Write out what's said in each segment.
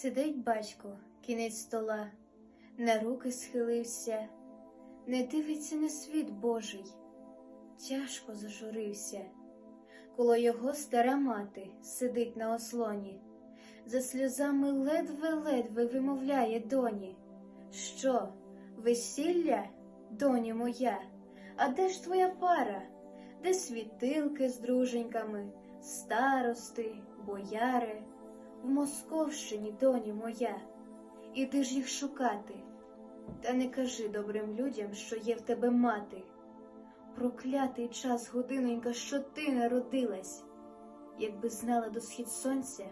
Сидить батько, кінець стола, на руки схилився, не дивиться на світ Божий, тяжко зажурився. Коло його стара мати сидить на ослоні, за сльозами ледве-ледве вимовляє доні. Що, весілля, доню моя, а де ж твоя пара? Де світилки з друженьками, старости, бояри? В Московщині, доні моя, іди ж їх шукати. Та не кажи добрим людям, що є в тебе мати. Проклятий час, годинонька, що ти народилась. Якби знала до схід сонця,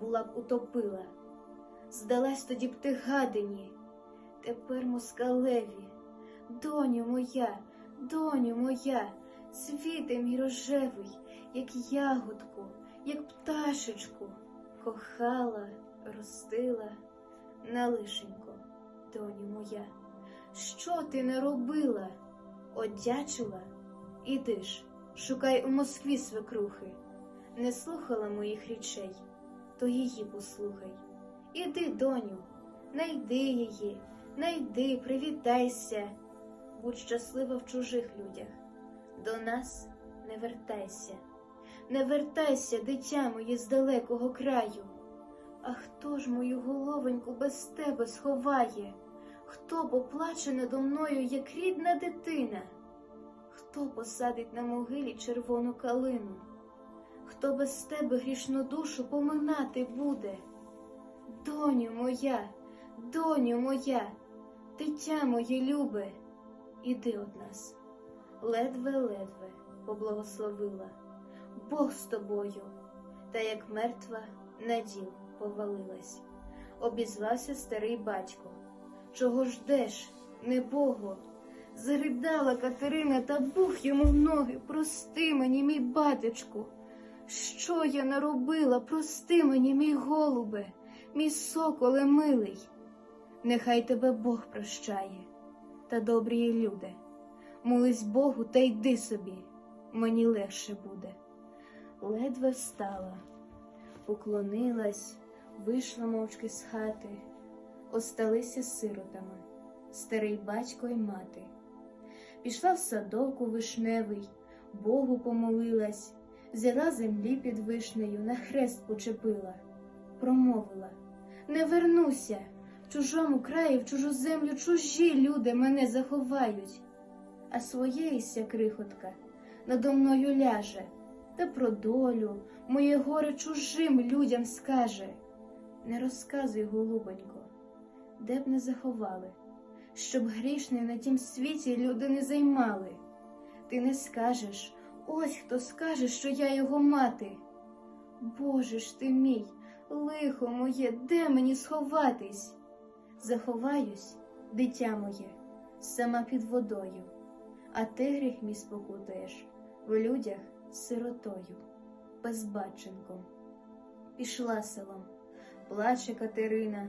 була б утопила. Здалась тоді б ти гадині, тепер москалеві. Доню моя, доню моя, цвіте мій рожевий, як ягодку, як пташечку, кохала, ростила, на лишенько, доню моя. Що ти не робила? Одячила? Іди ж, шукай у Москві свекрухи. Не слухала моїх речей, то її послухай. Іди, доню, найди її, найди, привітайся, будь щаслива в чужих людях. До нас не вертайся, не вертайся, дитя моє з далекого краю. А хто ж мою головоньку без тебе сховає? Хто поплаче надо мною, як рідна дитина? Хто посадить на могилі червону калину? Хто без тебе грішну душу поминати буде? Доню моя, доню моя, дитя моє любе, іди од нас. Ледве-ледве поблагословила Бог з тобою, та як мертва на діл повалилась. Обізвався старий батько. Чого ждеш, небого? Заридала Катерина та бух йому в ноги. Прости мені, мій батечку. Що я наробила? Прости мені, мій голубе, мій соколе милий. Нехай тебе Бог прощає, та добрі люди. Молись Богу та йди собі, мені легше буде. Ледве встала, поклонилась, вийшла мовчки з хати, осталися сиротами, старий батько й мати. Пішла в садок у вишневий, Богу помолилась, взяла землі під вишнею, на хрест почепила, промовила Не вернуся, в чужому краї, в чужу землю чужі люди мене заховають, а своєїся крихотка надо мною ляже, та про долю, моє горе чужим людям скаже. Не розказуй, голубонько, де б не заховали, щоб грішний на тім світі люди не займали. Ти не скажеш, ось хто скаже, що я його мати. Боже ж ти мій, лихо моє, де мені сховатись? Заховаюсь, дитя моє, сама під водою, а ти гріх мій спокутаєш в людях сиротою, безбаченком. Пішла селом, плаче Катерина,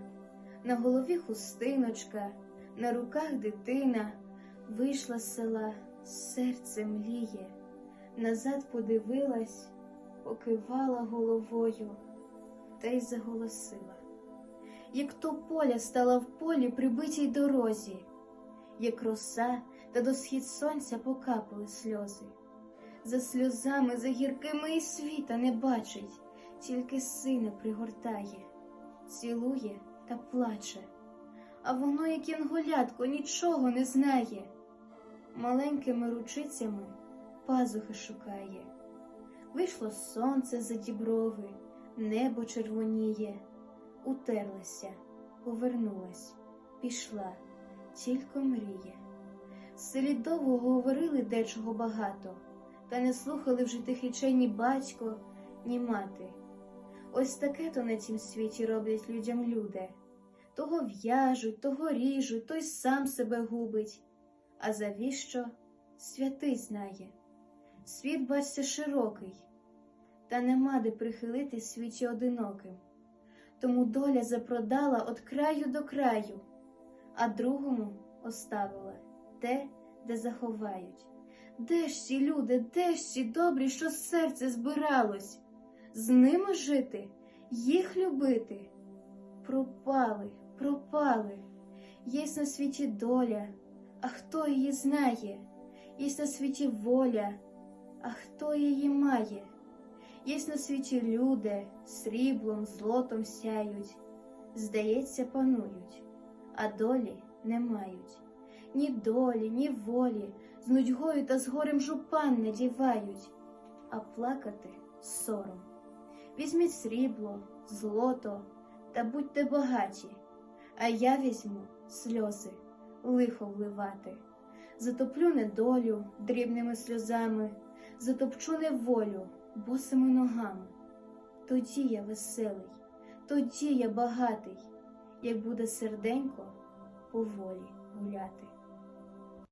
на голові хустиночка, на руках дитина, вийшла з села, серце мліє, назад подивилась, покивала головою та й заголосила. Як то поля стала в полі прибитій дорозі, як роса та до схід сонця покапали сльози. За сльозами, за гіркими і світа не бачить, тільки сина пригортає, цілує та плаче, а воно, як янголятко, нічого не знає. Маленькими ручицями пазухи шукає. Вийшло сонце за діброви, небо червоніє, утерлася, повернулась, пішла, тільки мріє. Селі довго говорили дечого багато, та не слухали вже тих речей ні батько, ні мати. Ось таке то на цім світі роблять людям люди. Того в'яжуть, того ріжуть, той сам себе губить. А завіщо святий знає. Світ, бачся, широкий, та нема де прихилити світі одиноким. Тому доля запродала от краю до краю, а другому оставила те, де заховають. Де ж ці люди, де ж ці добрі, що серце збиралось? З ними жити, їх любити. пропали, пропали. Єсть на світі доля, а хто її знає? Єсть на світі воля, а хто її має? Єсть на світі люди, сріблом, злотом сяють, здається, панують, а долі не мають. Ні долі, ні волі, з нудьгою та з горем жупан не дівають, а плакати сором. Візьміть срібло, злото та будьте багаті, а я візьму сльози, лихо вливати, затоплю недолю дрібними сльозами, затопчу неволю босими ногами. Тоді я веселий, тоді я багатий, як буде серденько поволі гуляти.